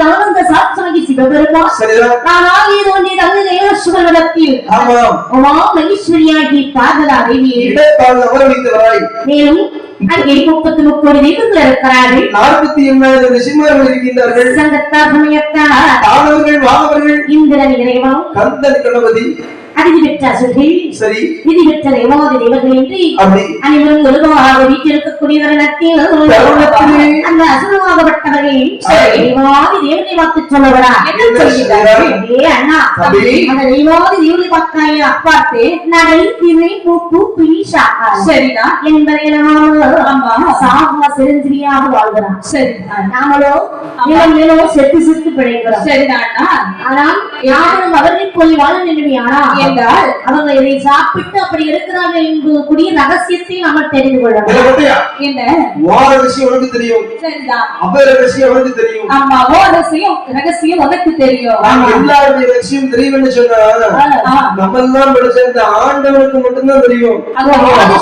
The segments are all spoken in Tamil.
சாட்சாகி சிவபெருமான் சரிதான். ஆனால் இது ஒன்றை தந்து தேவசுவரத்தில் ஆமாம். உமா மகேஸ்வரியாகி பார்வதா தேவி மேலும் அங்கே முப்பத்தி முக்கோடி தெய்வங்கள் இருக்கிறார்கள். நாற்பத்தி எண்ணாயிரம் ரிஷிமார்கள் இருக்கின்றார்கள். சங்கத்தா சமயத்தார். தானவர்கள் வானவர்கள். இந்திரன் இறைவன். கந்தன் கணபதி. அதிதி பெற்ற அசுர்கள் சரி. விதி பெற்ற தேவாதி அப்படி. அனைவரும் ஒழுங்காக வீட்டிருக்கக்கூடிய தருணத்தில் தருணத்திலே அந்த அசுரமாகப்பட்டவர்கள் சரி. தெய்வாதி தேவனை பார்த்து சொல்கிறார்கள்? ஏ அண்ணா. அந்த தெய்வாதி தேவனை பார்த்தாங்க அப்பாத்து நடை திரை வாழ்கிறான் நாமளோ செத்து செத்து பிழைக்கிறோம் சரிதானா ஆனால் யாரும் அவர்கள் போய் வாழ என்றால் அவங்க இதை சாப்பிட்டு அப்படி இருக்கிறார்கள் என்பக்கூடிய ரகசியத்தை நாம தெரிந்து மட்டும் என்ன? வார விஷயம் உனக்கு தெரியும். அபர விஷயம் தெரியும். அம்மாவோ ரகசியம் ரகசியம் உனக்கு தெரியும். எல்லாருடைய சொன்னா ஆ. நம்ம எல்லாம் ஆண்டவனுக்கு மட்டும்தான் தெரியும்.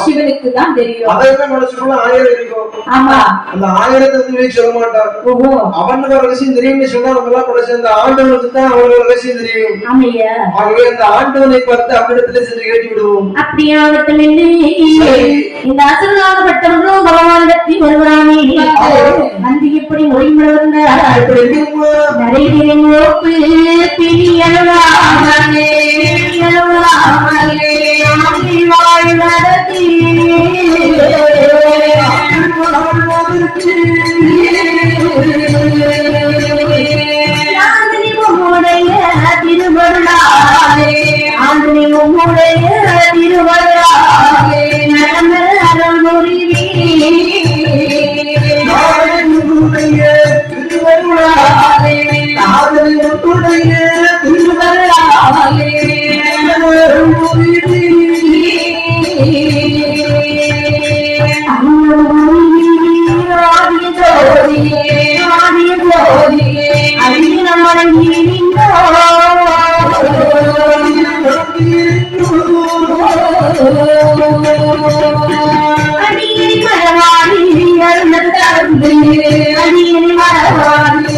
சிவனுக்கு தான் தெரியும். அதைத்தான் மனுஷனுக்குள்ள ஆயிரம் இருக்கும் ஆமா. அந்த ஆயிரத்தை வந்து சொல்ல மாட்டான். அவனுக்கு ஒரு விஷயம் தெரியும்னு சொன்னா நம்ம எல்லாம் படிச்ச அந்த ஆண்டவனுக்கு தான் அவனோட விஷயம் தெரியும். ஆமையா. ஆகவே அந்த ஆண்டவனை பார்த்து அவனிடத்துல சென்று கேட்டு விடுவோம் என்று இந்த அசுரனாகப்பட்டவர்களும் பகவானிடத்தில் வருகிறானே. நந்தி எப்படி மொழிமுறை வந்தார் இப்படி உம்முடைய திருவருளாலே, நடந்த அருள்புரிவீர். நாதனுடைய திருவருளாலே, நாதனுடைய திருவருளாலே, அடியடி மரவாடி அருணது தருந்து அடியடி மரவாடி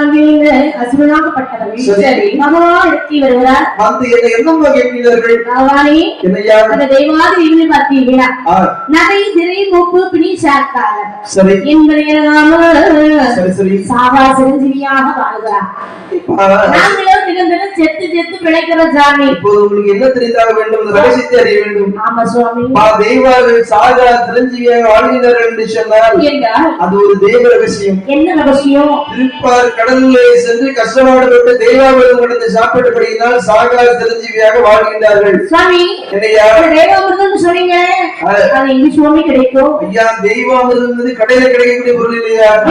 பார்த்தாங்க அசுரனாகப்பட்டவர்கள். சரி. சரி பகவான் எடுத்து வருகிறார் வந்து என்னை என்னம்மா கேட்கிறீர்கள் பகவானே என்னையா? அந்த தெய்வாதி இவனை பார்த்தீங்களா ஆ, நகை திரை மூப்பு பிணி சாக்கால சரி. என்பதை நாம சரி சரி. சாவா சிரஞ்சீவியாக வாழ்கிறார். ஆ, நாங்களும் தினம் செத்து செத்து பிழைக்கிற சாமி இப்போது உங்களுக்கு என்ன தெரிந்தாக வேண்டும்? இந்த ரகசியத்தை அறிய வேண்டும். ஆமா சுவாமி. பா தெய்வார்கள் சாகா திருஞ்சிவியாக வாழ்கிறார்கள் என்று சொன்னால் அது ஒரு தெய்வ ரகசியம். என்ன ரகசியம்? திருப்பார் கடலிலே சென்று கஷ்டமாடப்பட்டு தெய்வாமிரம் கடந்து சாப்பிட்டபடியினால் சாகா திருஞ்சிவியாக வாழ்கின்றார்கள். சுவாமி என்னையா? ஒரு தேவாமிர்தம்னு சொன்னீங்க. அது- எங்க சுவாமி கிடைக்கும்? ஐயா தெய்வாமிரம் என்பது கடையில கிடைக்கக்கூடிய பொருள் இல்லையா?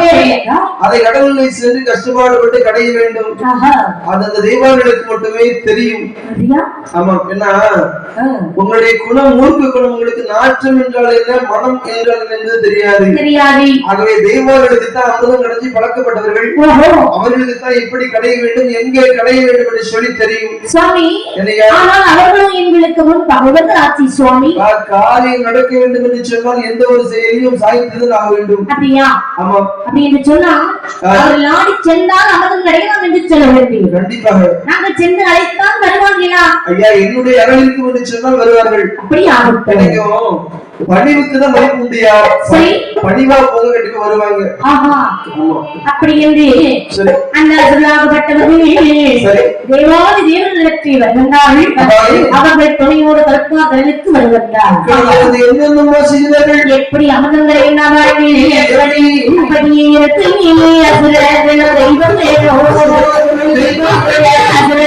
அதை கடலில் சென்று கஷ்டப்பாடுபட்டு கடைய வேண்டும். அது அந்த மட்டுமே தெரியும்? ஆமா என்ன உங்களுடைய குணம் மூர்க்க குணம் உங்களுக்கு நாற்றம் என்றால் என்ன மனம் என்றால் என்ன என்பது தெரியாது. தெரியாது. ஆகவே தெய்வங்களுக்கு தான் அமிர்தம் கிடைச்சி பழக்கப்பட்டவர்கள். ஓஹோ அவர்களுக்கு தான் எப்படி கடைய வேண்டும் எங்கே கடைய வேண்டும் என்று சொல்லி தெரியும். சுவாமி ஆனால் அவர்களும் எங்களுக்கு முன் பகவத் ஆட்சி சுவாமி. ஆ, காரியம் நடக்க வேண்டும் என்று சொன்னால் எந்த ஒரு செயலையும் சாய்த்துதான் ஆக வேண்டும். அப்படியா? ஆமா. அப்படி என்று சொன்னா. அவர் நாடி சென்றால் அமிர்தம் கிடைக்கலாம் என்று சொல்ல வேண்டும் கண்டிப்பாக. நாங்கள் சென்று அழைத்தால் வருவாங்களா ஐயா என்னுடைய சொன்னால் வருவார்கள். அப்படி ஆகட்டும் பணிவுக்கு தான் மதிப்பு உண்டியா சரி. பணிவா வருவாங்க. ஆஹா ஆமா. அப்படி என்று சரி. அந்த சொல்லாகப்பட்டவர்கள் சரி. தேவாதி வருகின்றார்கள் அதாவது? அவர்கள் துணையோடு என்னென்னமோ செய்தார்கள். எப்படி அமிர்தங்களை எண்ணார்கள் எப்படி? அப்படியே தெய்வம் வேணோ அசுரனிலோ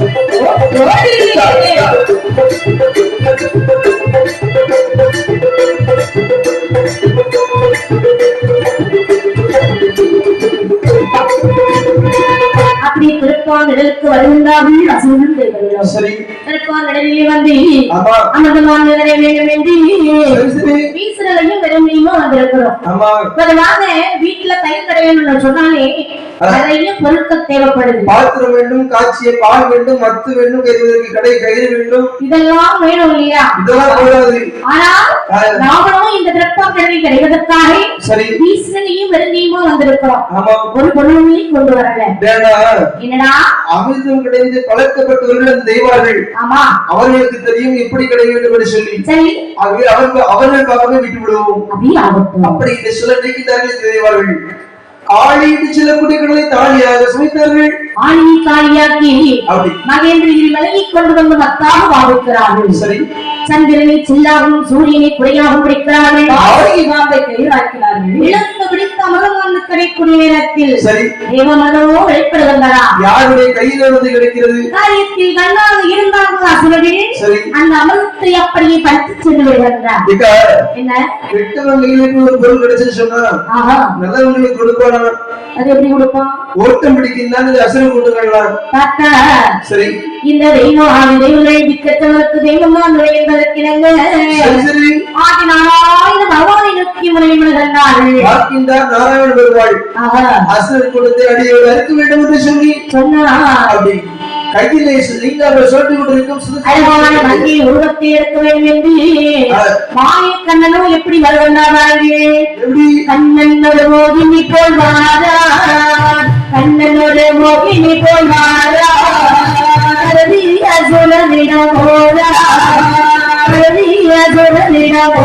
ಓ அப்படி திருப்பாங்கடலுக்கு வருகின்றார்கள் அசுரன் சரி. திருப்பாங்கடலிலே வந்து அமிர்தமான நிறை வேண்டும் என்று சரி சரி. வீசுறதையும் விரும்பியுமோ வந்திருக்கிறோம் ஆமா. பொதுவாக வீட்டுல தயிர் கிடையணும்னு சொன்னாலே நிறைய பொருட்கள் தேவைப்படுது. பாத்திரம் வேண்டும் காய்ச்சிய பால் வேண்டும் மத்து வேண்டும் கருவதற்கு கடை கயிறு வேண்டும். இதெல்லாம் வேணும் இல்லையா? இதெல்லாம் போதாது. ஆனால் நாமளும் இந்த திருப்பாங்கடலை கிடைவதற்காக சரி. வீசுறதையும் விரும்பியுமோ வந்திருக்கிறோம் ஒரு பொருளையும் கொண்டு வரல. வேணா என்னடா அமிர்தம் கிடைந்து பழக்கப்பட்டவர்கள் தெய்வார்கள். ஆமா. அவர்களுக்கு தெரியும் எப்படி கிடைக்க வேண்டும் என்று சொல்லி. சரி. ஆகவே அவர்கள் அவர்களுக்காகவே விட்டு விடுவோம் அப்படி இந்த சிலர் நீக்கிட்டார்கள் இந்த தெய்வார்கள். ஆழிட்டு செல்லக்கூடிய கடலை தாலியாக சுமைத்தார்கள் ஆணி காலியாக்கி மகேந்திரகிரி மலையை கொண்டு வந்து மத்தாக பாவிக்கிறார்கள் சரி. சந்திரனை சில்லாகவும் சூரியனை குறையாகவும் பிடிக்கிறார்கள். ஆரோக்கிய பாம்பை கையிலாக்கிறார்கள். இழந்து பிடித்த அமிர்தமான கிடைக்கூடிய நேரத்தில் சரி. தேவமனோ வெளிப்படுகின்றனா. யாருடைய கையில வந்து கிடைக்கிறது? காரியத்தில் கண்ணாக இருந்தார்கள்? அப்படியே பறித்து சென்று என்ன? கெட்டவன் கையில ஒரு பொருள் கிடைச்சுன்னு சொன்னா ஆஹா. நல்லவங்களுக்கு கொடுப்பானா? அது எப்படி கொடுப்பான் ஓட்டம் கூட்டுங்கள்லாம் தாத்தா சரி. இந்த தெய்வம் ஆதி தெய்வங்களை திக்கத்தவருக்கு தெய்வமா நுழைவதற்கிணங்க சரி சரி. ஆதி நாராயண பகவானை நோக்கி முறைவிடுகின்றார்கள் பார்க்கின்றார் நாராயண பெருமாள். ஆஹா. அசல் கொடுத்து அடியோடு அறுக்க வேண்டும் என்று சொல்லி. சொன்னா? அப்படி. கையிலே லிங்க அவர் சொல்லி கொண்டிருக்கும் சுதந்திர அழகான வங்கி உருவத்தை எடுக்க வேண்டும் என்று மாய கண்ணனும் எப்படி வருகின்றார்கள் எப்படி கண்ணனோட மோகினி போல் வாரா கண்ணனோட மோகினி போல் வாரா ரவிய சுரனிடம் போரா ரவிய சுரனிடம்